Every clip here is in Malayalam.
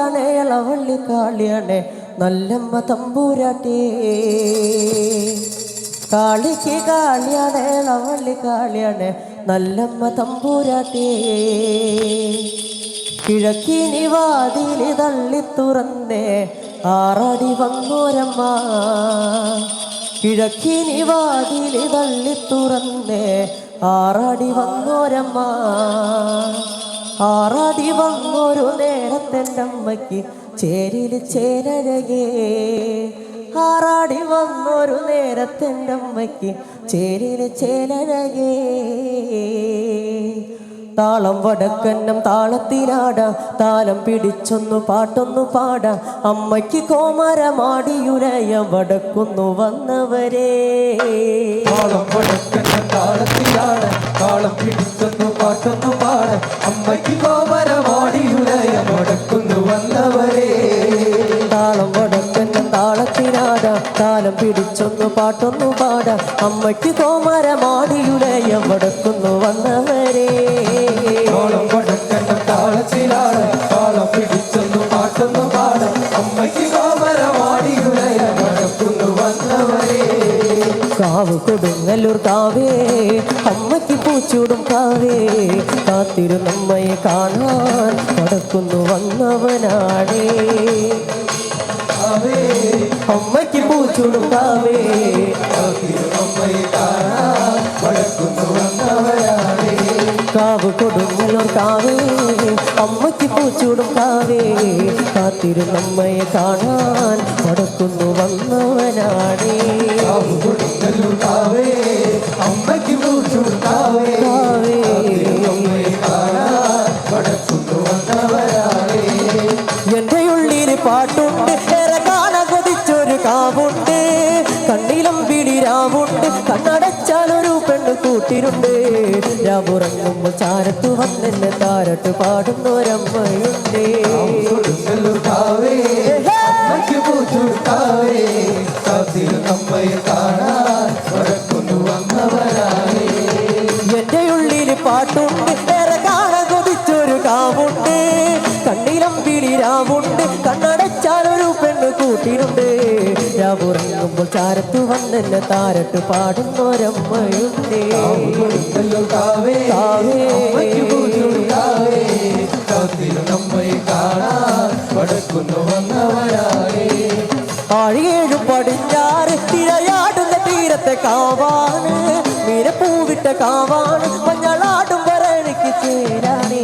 കാളിയാണേ അളവള്ളി കാളിയാണേ നല്ലമ്മ തമ്പൂരാട്ടേ. കാളിക്ക് കാളിയാണേ അളവള്ളി കാളിയാണേ നല്ലമ്മ തമ്പൂരാട്ടേ. കിഴക്കിനി വാതിലി തള്ളി തുറന്നേ ആറടി വന്നോരമ്മ. കിഴക്കിനി വാതിലി തള്ളി തുറന്നേ ആറടി വന്നോരമ്മ. ആറടി വന്നൊരു നേരത്തെന്റെ അമ്മയ്ക്ക് ചേരിൽ ചേരഴകേ. ആറാടി വന്നൊരു നേരത്തെന്റെ അമ്മയ്ക്ക് ചേരിൽ ചേരഴകേ. താളം വടക്കന്നം താളത്തിലാട. താലം പിടിച്ചൊന്നു പാട്ടൊന്നു പാട. അമ്മയ്ക്ക് കോമരമാടിയുരയ വടക്കുന്നു വന്നവരെ. താളം വടക്കുന്ന താളത്തിലാട. താളം പിടിച്ചൊന്നു പാട്ടൊന്നു പാട. അമ്മയ്ക്ക് കോമരമാടിയുരയ വടക്കുന്നു വന്നവരെ. താളം വടക്കന്നം താളത്തിലാടാം. താലം പിടിച്ചൊന്നു പാട്ടൊന്നു പാട. അമ്മയ്ക്ക് കോമരമാടിയുരയ വടക്കുന്നു വന്നവരേ. കാവ് കൊടുങ്ങല്ലൂർ കാവേ. അമ്മയ്ക്ക് പൂച്ചൂടും കാവേ. കാത്തിരുന്നമ്മയെ കാണാൻ നടക്കുന്നു വന്നവനാടേ അവേ അമ്മയ്ക്ക് പൂച്ചൂടും കാവേ. കാത്തിരുന്നമ്മയെ കാണാൻ വന്നവരാണ് കാവ് കൊടുങ്ങല്ലൂർ കാവേ. അമ്മയ്ക്ക് പൂച്ചൂടും കാവേ. കാത്തിരുന്നമ്മയെ കാണാൻ കടക്കുന്നു വന്നവനാടേ കാവേ അമ്മയ്ക്ക് പൂച്ചുണ്ടാവേ കാവേ. എന്റെ ഉള്ളിൽ പാട്ടുണ്ട്. ഏറെ കാണ കൊതിച്ചൊരു കാവുണ്ട്. കണ്ണിലും പിടിരാവുണ്ട് കണ്ണടച്ചാൽ ഒരു പെണ്ണ് കൂട്ടിരുണ്ട് രാവുറങ്ങുമ്പോൾ ചാരത്ത് വന്നെന്നെ താരട്ട് പാടുന്നൊരമ്മയുണ്ട്. രാവുറങ്ങുമ്പോൾ ചാരത്ത് വന്നെന്നെ താരട്ട് പാടും കാണാൻ ആഴിയേഴു പടിഞ്ഞാറ് തിരയാടുന്ന തീരത്തെ കാവാണ്. മീനപ്പൂവിട്ട കാവാണ്. മഞ്ഞളാടും വരണിക്ക് ചേരാനേ.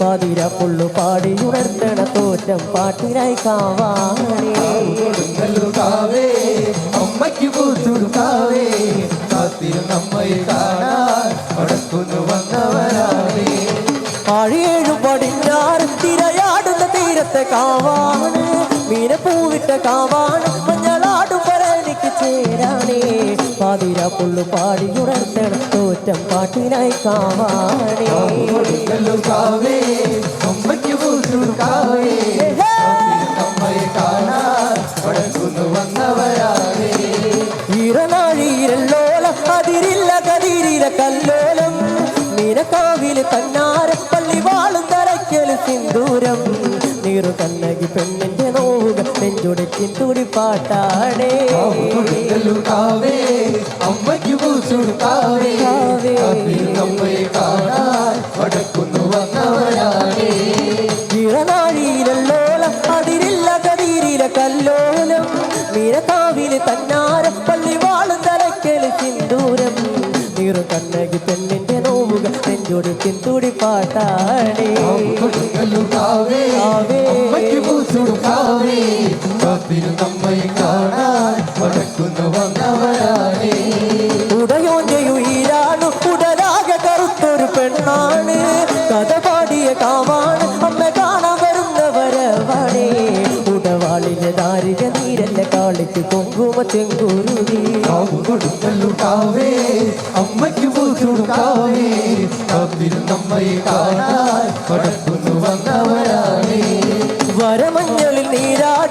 പാതിര പുള്ളു പാടി ഉണർത്തണ തോറ്റം പാട്ടിനായി കാവാണേ. പൂച്ചുടുക്കാവേ കാത്തിരു അമ്മയെ കാണാൻ വടക്കുന്നു വന്നവരാണേ ആഴിയേഴു പടിഞ്ഞാറ് തിരയാടുന്ന തീരത്തെ കാവാണ്. മീനപ്പൂവിട്ട കാവാണ് മഞ്ഞളാടും വരണിക്ക് ചേരാനേ. പാതിര പുള്ളു പാടി ഉണർത്തണം തോറ്റം പാട്ടിനായി കാവാണേ. കാവേ അമ്മയ്ക്ക് കാവേ അമ്മയെ കാണാൻ പള്ളി വാളും തറയ്ക്കൽ സിന്ദൂരം. നീറു കണ്ണകി പെണ്ണിന്റെ നോവുകൾ നെഞ്ചുടച്ചിൻ തുടിപ്പാട്ടാടേ കൊടുക്കലുണ്ടാവേ അമ്മയ്ക്ക് പൂച്ചുടുക്കാവേ അമ്മയെ കാണാൻ വടക്കുന്നു വന്നവരാണേ. ഈറനാഴിയിലല്ലോലം അതിരില്ല കതിരില കല്ലോലം. മീനക്കാവിൽ തന്നാര നോവുകൾ തുടി കാണാൻ വന്നവരാണേ. ഉടയോഞ്ഞയുയിലാണ് ഉടലാകെ കറുത്തൊരു പെണ്ണാണ്. കഥ പാടിയ കാവാണ് അമ്മ ദാരിക നീരല്ല കാളിക്ക് കുങ്കുമ ചെങ്കുരുതി കൊടുക്കലുണ്ടാവേ അമ്മയ്ക്ക് പൂച്ചുടുക്കാവേ കാത്തിരു നമ്മയെ കാണാൻ വടക്കുന്നു വന്നവരാണേ. വരമഞ്ഞളിൽ നീരാടി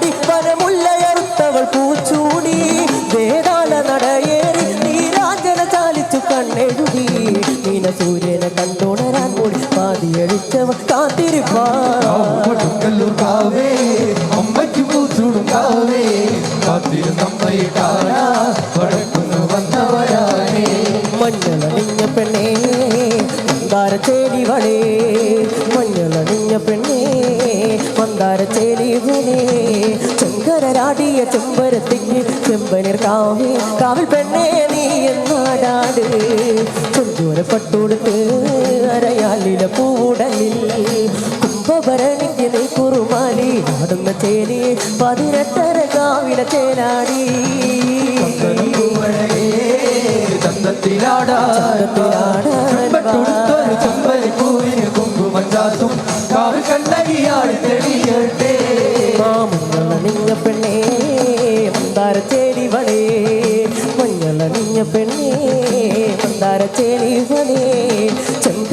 നമ്മെ കാണാ പെണ്ണേ മന്ദാര ചേലിവളേ മഞ്ഞളണിഞ്ഞ പെണ്ണേ മന്ദാര ചേലിവളേ ചെങ്കരാടിയ ചെമ്പരത്തിക്ക് ചെമ്പനിർ കാവിൽ കാവിൽ പെണ്ണേ നീ എന്നാടാട് ചുഞ്ചൂര പട്ടുടുത്ത് പൂടലിൽ കുംഭഭരണി ആടുന്ന ചേലി പതിനെട്ടര കാവിലെ തേനാടി. കണ്ണകിയാടി തെളിയട്ടെ. നിഞ്ഞ പെണ്ണേ മന്ദാരച്ചേരി വളേ. മഞ്ഞള നിങ്ങ പെണ്ണേ മന്ദാരച്ചേരി വളേ.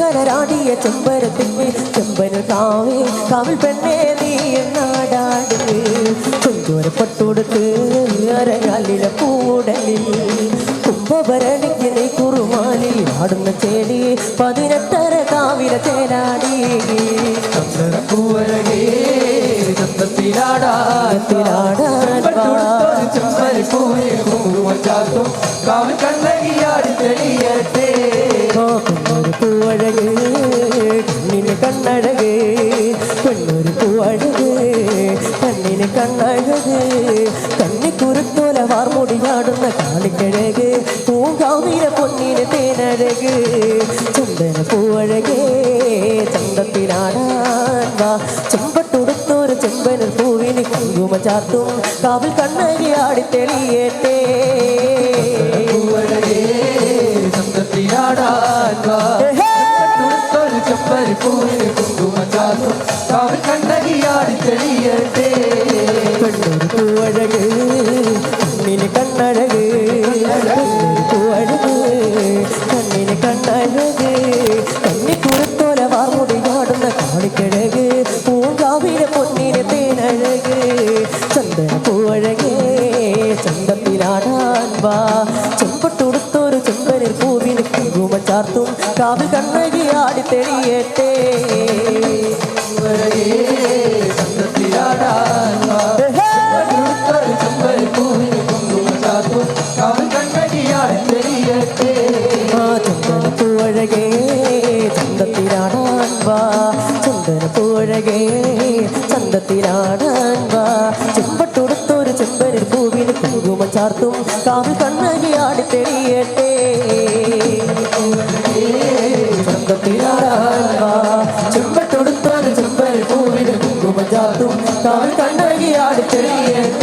ചെങ്കരാടിയ ചെമ്പരത്തിക്ക് ചെമ്പന് കാവേ കാവിൽ പെണ്ണേ നീ നാടാട് കൊഞ്ചോരപ്പെട്ടൊടുത്ത് അരകാലിലെ പൂടലിൽ കുംഭഭരണിക്ക് നീ കുറുമാലി ആടുന്ന ചേടി പതിനെട്ടര കാവിലെ ചേരാടി ചന്ദനപ്പൂവരകേ ചന്തത്തിലാടാൻ ത്തിലാടാൻ വാ. ചെമ്പട്ടുടുത്തൊരു ചെമ്പരിപ്പൂവിന് കുങ്കുമം ചാത്തും കാവ് കണ്ണകിയാടി തെളിയട്ടെ. പൂവഴക് കണ്ണിന് കണ്ണഴക് പെണ്ണൊരു പൂവഴക് കണ്ണിന് കണ്ണഴക് കണ്ണി കുറുക്കോല വാർമുടിയാടുന്ന കാളിക്കഴക് പൂങ്കാവിന പൊന്നിന് തേനഴക് ചന്ദന പൂവഴകേ ചന്തത്തിനാടാൻ വാ. ചെമ്പട്ടുടുത്തൊരു ചെമ്പനൽ പൂവിന് കുങ്കുമ ചാത്തും കാവിൽ കണ്ണകി ആടി തെളിയേറ്റേ പൂവരകേ ചന്തത്തിലാടാൻ വാ. ചെമ്പരിപ്പൂവിന് കുങ്കുമം ചാത്തും കാവ് കണ്ണകിയാടി തെളിയട്ടെ പെണ്ണൊരു പൂവഴക് കണ്ണിന് കണ്ണഴക് പൂവഴക് കണ്ണിന് കണ്ണഴക് കണ്ണി കുരത്തോല വാർമുടിയാടുന്ന കാണിക്കഴക് പൂങ്കാവിലെ പൊന്നിന് തേനഴക് ചന്ദന പൂവഴകേ ചന്തത്തിലാടാൻ വാ ചെമ്പട്ടുടുത്തൊരു ചെമ്പനിൽ പൂവിന് കുങ്കുമ ചാർത്തും കാവിൽ കണ്ണകി ആടി തെളിയട്ടെ. കാവ് കണ്ണകിയാടി ചന്ദനപ്പൂഴകേ ചെമ്പനിൽ പൂവിന് കുങ്കുമം ചാർത്തും കാവിൽ കണ്ണകി ആടി തെളിയട്ടെ. ചന്തത്തിലാടാൻ ചുമ്പൽ കുമ്പജാതും പൂവിന് കുങ്കുമം ചാർത്തും കാവിൽ ആടി തെളിയട്ടെ